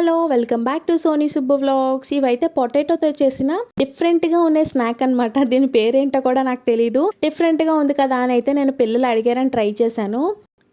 Hello welcome back to Sony Subbu vlogs. ఇవైతే పొటాటోతో చేసిన డిఫరెంట్గా ఉండే స్నాక్ అన్నమాట. దీని పేరేంటో కూడా నాకు తెలియదు డిఫరెంట్గా ఉంది కదా అని అయితే నేను పిల్లలు అడిగారని ట్రై చేశాను.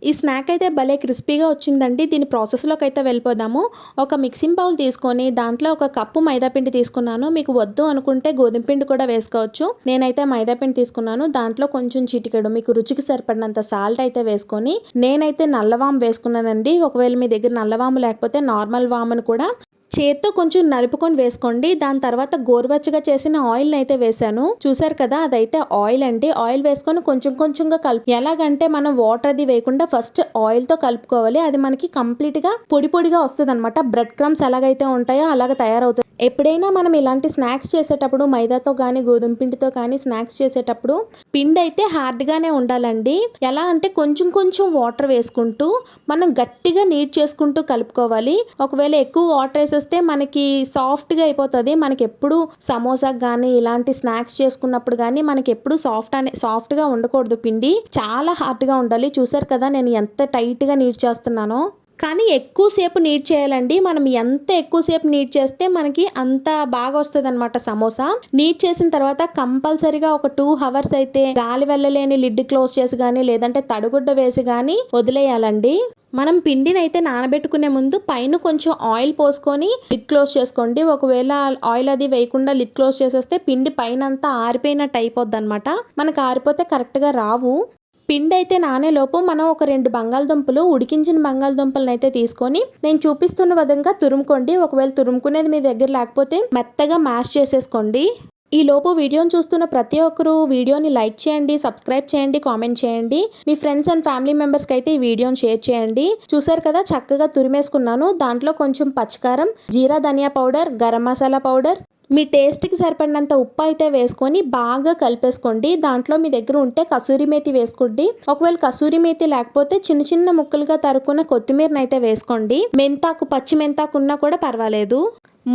ఈ స్నాక్ అయితే భలే క్రిస్పీగా వచ్చిందండి. దీని ప్రాసెస్లోకి అయితే వెళ్ళిపోదాము. ఒక మిక్సింగ్ బౌల్ తీసుకొని దాంట్లో ఒక కప్పు మైదాపిండి తీసుకున్నాను. మీకు వద్దు అనుకుంటే గోధుమ పిండి కూడా వేసుకోవచ్చు. నేనైతే మైదాపిండి తీసుకున్నాను. దాంట్లో కొంచెం చిటికెడు మీకు రుచికి సరిపడినంత సాల్ట్ అయితే వేసుకొని నేనైతే నల్లవాము వేసుకున్నానండి. ఒకవేళ మీ దగ్గర నల్లవాము లేకపోతే నార్మల్ వామును కూడా చేత్తో కొంచెం నలుపుకొని వేసుకోండి. దాని తర్వాత గోరువెచ్చగా చేసిన ఆయిల్ అయితే వేసాను చూసారు కదా అదైతే ఆయిల్ అండి. ఆయిల్ వేసుకొని కొంచెం కొంచెంగా కలుపు ఎలాగంటే మనం వాటర్ అది వేయకుండా ఫస్ట్ ఆయిల్తో కలుపుకోవాలి. అది మనకి కంప్లీట్గా పొడి పొడిగా వస్తుంది అనమాట బ్రెడ్ క్రమ్స్ ఎలాగైతే ఉంటాయో అలాగ తయారవుతుంది. ఎప్పుడైనా మనం ఇలాంటి స్నాక్స్ చేసేటప్పుడు మైదాతో కానీ గోధుమ పిండితో కానీ స్నాక్స్ చేసేటప్పుడు పిండి అయితే హార్డ్గానే ఉండాలండి. ఎలా అంటే కొంచెం కొంచెం వాటర్ వేసుకుంటూ మనం గట్టిగా నీట్ చేసుకుంటూ కలుపుకోవాలి. ఒకవేళ ఎక్కువ వాటర్ వేసేస్తే మనకి సాఫ్ట్గా అయిపోతుంది. మనకి ఎప్పుడు సమోసా కానీ ఇలాంటి స్నాక్స్ చేసుకున్నప్పుడు కానీ మనకి ఎప్పుడు సాఫ్ట్ అనే సాఫ్ట్గా ఉండకూడదు పిండి. చాలా హార్డ్గా ఉండాలి. చూసారు కదా నేను ఎంత టైట్గా నీట్ చేస్తున్నానో. కానీ ఎక్కువసేపు నీట్ చేయాలండి. మనం ఎంత ఎక్కువసేపు నీట్ చేస్తే మనకి అంత బాగా వస్తుంది అనమాట సమోసా. నీట్ చేసిన తర్వాత కంపల్సరీగా ఒక టూ అవర్స్ అయితే గాలి వెళ్ళలేని లిడ్ క్లోజ్ చేసి కానీ లేదంటే తడుగుడ్డ వేసి కానీ వదిలేయాలండి. మనం పిండిని అయితే నానబెట్టుకునే ముందు పైన కొంచెం ఆయిల్ పోసుకొని లిడ్ క్లోజ్ చేసుకోండి. ఒకవేళ ఆయిల్ అది వేయకుండా లిడ్ క్లోజ్ చేసేస్తే పిండి పైన అంతా ఆరిపోయినట్టు అయిపోద్ది అనమాట మనకు ఆరిపోతే కరెక్ట్గా రావు. పిండి అయితే నానేలోపు మనం ఒక రెండు బంగాళదుంపలు ఉడికించిన బంగాళదుంపలను అయితే తీసుకొని నేను చూపిస్తున్న విధంగా తురుముకోండి. ఒకవేళ తురుముకునేది మీ దగ్గర లేకపోతే మెత్తగా మ్యాష్ చేసేసుకోండి. ఈ లోపు వీడియోని చూస్తున్న ప్రతి ఒక్కరూ వీడియోని లైక్ చేయండి సబ్స్క్రైబ్ చేయండి కామెంట్ చేయండి. మీ ఫ్రెండ్స్ అండ్ ఫ్యామిలీ మెంబర్స్కి అయితే ఈ వీడియోని షేర్ చేయండి. చూసారు కదా చక్కగా తురిమేసుకున్నాను. దాంట్లో కొంచెం పచ్చకారం జీరా ధనియా పౌడర్ గరం మసాలా పౌడర్ మీ టేస్ట్కి సరిపడినంత ఉప్పు అయితే వేసుకొని బాగా కలిపేసుకోండి. దాంట్లో మీ దగ్గర ఉంటే కసూరి మేతి వేసుకోండి. ఒకవేళ కసూరి మేతి లేకపోతే చిన్న చిన్న ముక్కలుగా తరుక్కున్న కొత్తిమీరని అయితే వేసుకోండి. మెంతాకు పచ్చి మెంతాకు ఉన్నా కూడా పర్వాలేదు.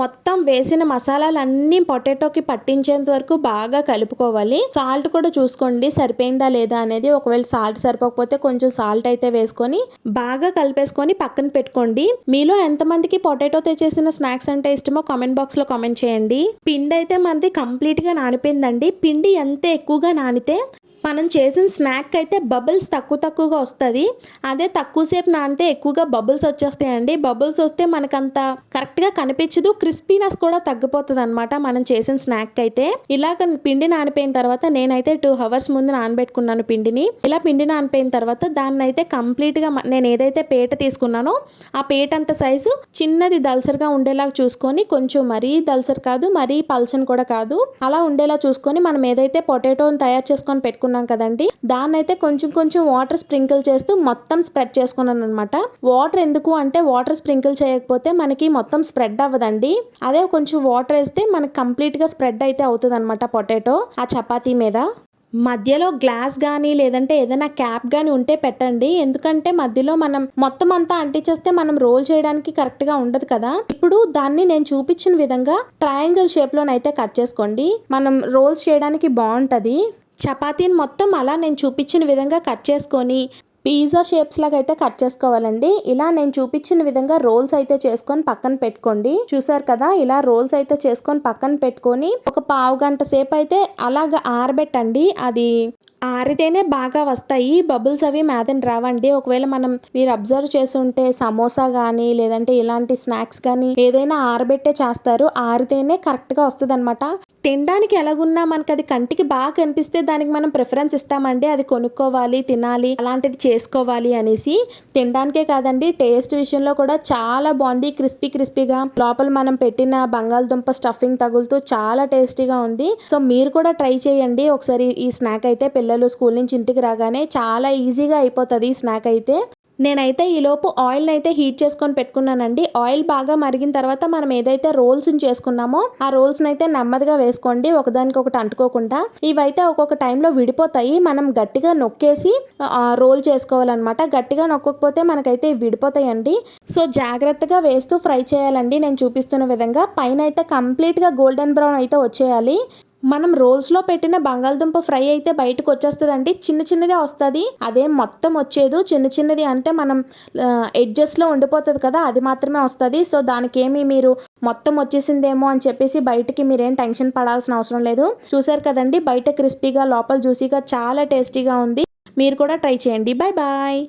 మొత్తం వేసిన మసాలాలన్నీ పొటాటోకి పట్టించేంత వరకు బాగా కలుపుకోవాలి. సాల్ట్ కూడా చూసుకోండి సరిపోయిందా లేదా అనేది. ఒకవేళ సాల్ట్ సరిపోకపోతే కొంచెం సాల్ట్ అయితే వేసుకొని బాగా కలిపేసుకొని పక్కన పెట్టుకోండి. మీలో ఎంతమందికి పొటాటోతో చేసిన స్నాక్స్ అంటే ఇష్టమో కామెంట్ బాక్స్లో కామెంట్ చేయండి. పిండి అయితే మనది కంప్లీట్గా నానిపోయిందండి. పిండి ఎంత ఎక్కువగా నానితే మనం చేసిన స్నాక్ అయితే బబుల్స్ తక్కువ తక్కువగా వస్తుంది. అదే తక్కువసేపు నానితే ఎక్కువగా బబుల్స్ వచ్చేస్తాయండి. బబుల్స్ వస్తే మనకంత కరెక్ట్గా కనిపించదు. క్రిస్పీనెస్ కూడా తగ్గిపోతుంది అనమాట మనం చేసిన స్నాక్ అయితే. ఇలాగ పిండి నానిపోయిన తర్వాత నేనైతే టూ అవర్స్ ముందు నానబెట్టుకున్నాను పిండిని. ఇలా పిండి నానిపోయిన తర్వాత దాన్ని అయితే కంప్లీట్గా నేను ఏదైతే పేట తీసుకున్నానో ఆ పేట అంత సైజు చిన్నది దల్సర్గా ఉండేలాగా చూసుకొని కొంచెం మరీ దల్సర్ కాదు మరీ పల్చన్ కూడా కాదు. అలా ఉండేలా చూసుకొని మనం ఏదైతే పొటాటోని తయారు చేసుకొని పెట్టుకున్నాం చేసుకున్నాం కదండి. దాన్ని అయితే కొంచెం కొంచెం వాటర్ స్ప్రింకిల్ చేస్తూ మొత్తం స్ప్రెడ్ చేసుకున్నాను అనమాట వాటర్ ఎందుకు అంటే వాటర్ స్ప్రింకిల్ చేయకపోతే మనకి మొత్తం స్ప్రెడ్ అవ్వదండి. అదే కొంచెం వాటర్ వేస్తే మనకి కంప్లీట్గా స్ప్రెడ్ అయితే అవుతుంది అనమాట పొటాటో. ఆ చపాతీ మీద. మధ్యలో గ్లాస్ కానీ లేదంటే ఏదైనా క్యాప్ కానీ ఉంటే పెట్టండి. ఎందుకంటే మధ్యలో మనం మొత్తం అంతా అంటించేస్తే మనం రోల్ చేయడానికి కరెక్ట్గా ఉండదు కదా. ఇప్పుడు దాన్ని నేను చూపించిన విధంగా ట్రయాంగిల్ షేప్లోనైతే కట్ చేసుకోండి. మనం రోల్స్ చేయడానికి బాగుంటుంది చపాతీని మొత్తం అలా నేను చూపించిన విధంగా కట్ చేసుకొని పిజ్జా షేప్స్ లాగా అయితే కట్ చేసుకోవాలండి. ఇలా నేను చూపించిన విధంగా రోల్స్ అయితే చేసుకొని పక్కన పెట్టుకోండి. చూసారు కదా ఇలా రోల్స్ అయితే చేసుకొని పక్కన పెట్టుకొని ఒక పావు గంట సేపు అయితే అలాగ ఆరబెట్టండి. అది ఆరితేనే బాగా వస్తాయి. బబుల్స్ అవి మేదని రావండి. ఒకవేళ మనం మీరు అబ్జర్వ్ చేస్తుంటే సమోసా కానీ లేదంటే ఇలాంటి స్నాక్స్ కానీ ఏదైనా ఆరబెట్టే చేస్తారు. ఆరితేనే కరెక్ట్గా వస్తుంది అనమాట తినడానికి ఎలాగున్నా మనకి అది కంటికి బాగా కనిపిస్తే దానికి మనం ప్రిఫరెన్స్ ఇస్తామండి. అది కొనుక్కోవాలి తినాలి అలాంటిది చేసుకోవాలి అనేసి. తినడానికే కాదండి టేస్ట్ విషయంలో కూడా చాలా బాగుంది. క్రిస్పీ క్రిస్పీగా లోపల మనం పెట్టిన బంగాళదుంప స్టఫింగ్ తగులుతూ చాలా టేస్టీగా ఉంది. సో మీరు కూడా ట్రై చేయండి. ఒకసారి ఈ స్నాక్ అయితే పిల్లలు స్కూల్ నుంచి ఇంటికి రాగానే చాలా ఈజీగా అయిపోతుంది ఈ స్నాక్ అయితే. నేనైతే ఈలోపు ఆయిల్ని అయితే హీట్ చేసుకొని పెట్టుకున్నానండి. ఆయిల్ బాగా మరిగిన తర్వాత మనం ఏదైతే రోల్స్ని చేసుకున్నామో ఆ రోల్స్ని అయితే నెమ్మదిగా వేసుకోండి. ఒకదానికి ఒకటి అంటుకోకుండా ఇవైతే ఒక్కొక్క టైంలో విడిపోతాయి. మనం గట్టిగా నొక్కేసి రోల్ చేసుకోవాలన్నమాట. గట్టిగా నొక్కకపోతే మనకైతే విడిపోతాయండి. సో జాగ్రత్తగా వేస్తూ ఫ్రై చేయాలండి. నేను చూపిస్తున్న విధంగా. పైన అయితే కంప్లీట్గా గోల్డెన్ బ్రౌన్ అయితే వచ్చేయాలి. మనం రోల్స్లో పెట్టిన బంగాళదుంప ఫ్రై అయితే బయటకు వచ్చేస్తుందండి. చిన్న చిన్నదే వస్తుంది. అదేం మొత్తం వచ్చేదు. చిన్న చిన్నది అంటే మనం ఎడ్జస్ట్లో ఉండిపోతుంది కదా అది మాత్రమే వస్తుంది. సో దానికి ఏమి మీరు మొత్తం వచ్చేసిందేమో అని చెప్పేసి బయటికి మీరేం టెన్షన్ పడాల్సిన అవసరం లేదు. చూసారు కదండి బయట క్రిస్పీగా లోపల జ్యూసీగా చాలా టేస్టీగా ఉంది. మీరు కూడా ట్రై చేయండి. Bye bye